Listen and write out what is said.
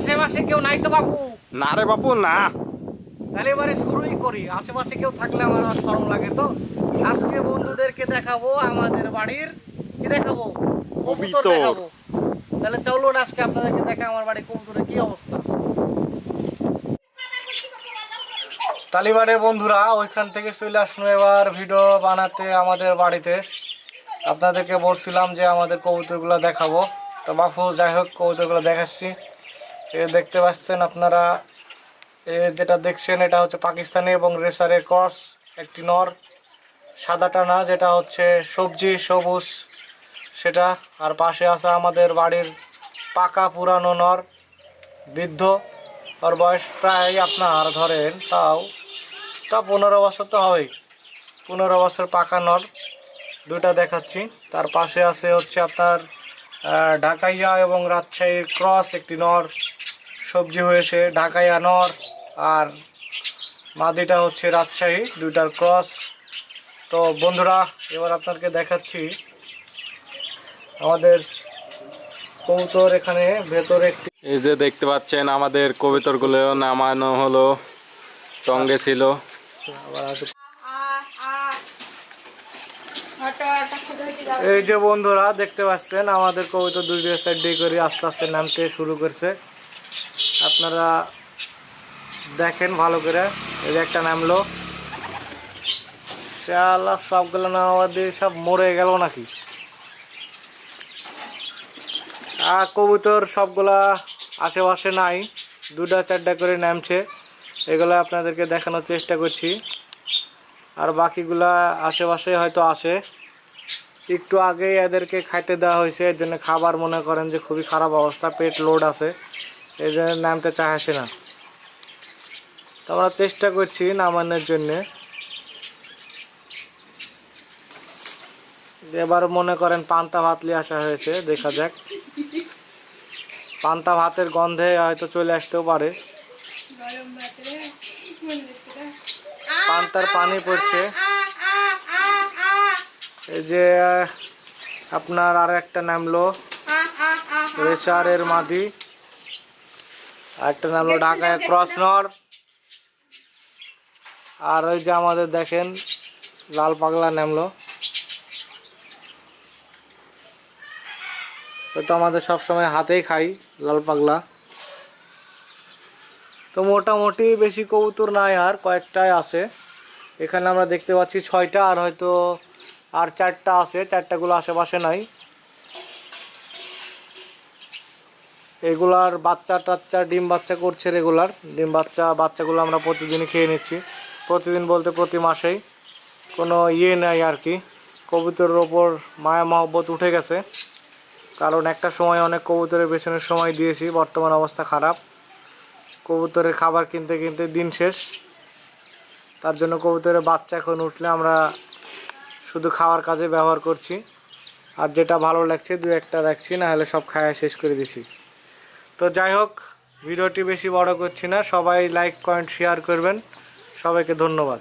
আশেপাশে কেউ নাই তো বাপু? না রে বাপু না। তাহলে এবারে শুরুই করি। আশেপাশে কেউ থাকলে আমার আর শরম লাগে তো। আজকে বন্ধুদেরকে দেখাবো আমাদের বাড়ির কি দেখাবো? কবুতর। দেখাবো। তাহলে চলুন আজকে আপনাদেরকে দেখা আমার বাড়ির কবুতরের কি অবস্থা। তালিবারে বন্ধুরা ওইখান থেকে চলে আসলো এবার ভিডিও বানাতে আমাদের বাড়িতে। আপনাদেরকে বলছিলাম যে আমাদের কবুতরগুলো দেখাবো। তো বাপু যাই হোক কবুতরগুলো দেখাচ্ছি। এ দেখতে পাচ্ছেন আপনারা, এ যেটা দেখছেন এটা হচ্ছে পাকিস্তানি এবং রেসারের ক্রস, একটি নর, সাদা টানা, যেটা হচ্ছে সবজি, সবুজ, সেটা, আর পাশে আছে আমাদের বাড়ির পাকা পুরানো নর, বৃদ্ধ, ওর বয়স প্রায় আপনার, ধরেন তাও, তা পনেরো বছর তো হবেই, পনেরো বছর পাকা নর, দুইটা দেখাচ্ছি, তার পাশে আছে হচ্ছে আপনার ঢাকাইয়া এবং রাজশাহীর ক্রস, একটি নর সবজি হয়েছে ঢাকাইয়া নর আর মাদিটা হচ্ছে রাজশাহী দুইটার ক্রস তো বন্ধুরা এবার আপনাদেরকে দেখাচ্ছি আমাদের কবুতর এখানে ভেতরে একটি এই যে দেখতে পাচ্ছেন আমাদের কবিতরগুলো নামানো হলো সঙ্গে ছিল এই যে বন্ধুরা দেখতে পাচ্ছেন আমাদের কবিতা দুই সাইড দিয়ে করে আস্তে আস্তে নামতে শুরু করছে আপনারা দেখেন ভালো করে। এই যে একটা নামলো। শালা, সবগুলো নামাবার দিয়ে সব মরে গেল নাকি? আর কবুতর সবগুলা আশেপাশে নাই। দুটা চারটা করে নামছে। এগুলো আপনাদেরকে দেখানোর চেষ্টা করছি। আর বাকিগুলা আশেপাশে হয়তো আসে একটু আগেই এদেরকে খাইতে দেওয়া হয়েছে। এর জন্য খাবার মনে করেন যে খুবই খারাপ অবস্থা। পেট লোড আছে। এই জন্য নামতে চাইছে না। তো আমরা চেষ্টা করছি নামানোর জন্যে। এবার মনে করেন পান্তা ভাত নিয়ে আসা হয়েছে, দেখা যাক। পান্তা ভাতের গন্ধে হয়তো চলে আসতেও পারে। পান্তার পানি পড়ছে। এই যে আপনার আর একটা নামলো রেসারের মাদি। আর একটা নামলো ঢাকায় ক্রস নর আর ওই যে আমাদের দেখেন, লাল পাগলা নামলো তো তো আমাদের সবসময় হাতেই খাই, লাল পাগলা। তো মোটামুটি বেশি কবুতর নাই আর, কয়েকটাই আছে। এখানে আমরা দেখতে পাচ্ছি ছয়টা, আর হয়তো আর চারটা আছে, চারটাগুলো আশেপাশে নাই। এগুলার বাচ্চা টাচ্চা, ডিম বাচ্চা করছে রেগুলার ডিম বাচ্চা, বাচ্চাগুলো আমরা প্রতিদিনই খেয়ে নিচ্ছি। প্রতিদিন বলতে প্রতি মাসেই। কোনো ইয়ে নেই আর কি কবুতরের ওপর মায়া মহব্বত উঠে গেছে। কারণ একটা সময় অনেক কবুতরের পেছনে সময় দিয়েছি। বর্তমান অবস্থা খারাপ। কবুতরের খাবার কিনতে কিনতে দিন শেষ। তার জন্য কবুতরের বাচ্চা এখন উঠলে আমরা শুধু খাওয়ার কাজে ব্যবহার করছি। আর যেটা ভালো লাগছে, দু একটা রাখছি না হলে সব খাওয়া শেষ করে দিছি। তো যাই হোক, ভিডিওটি বেশি বড় করছি না। সবাই লাইক কমেন্ট শেয়ার করবেন। সবাইকে ধন্যবাদ।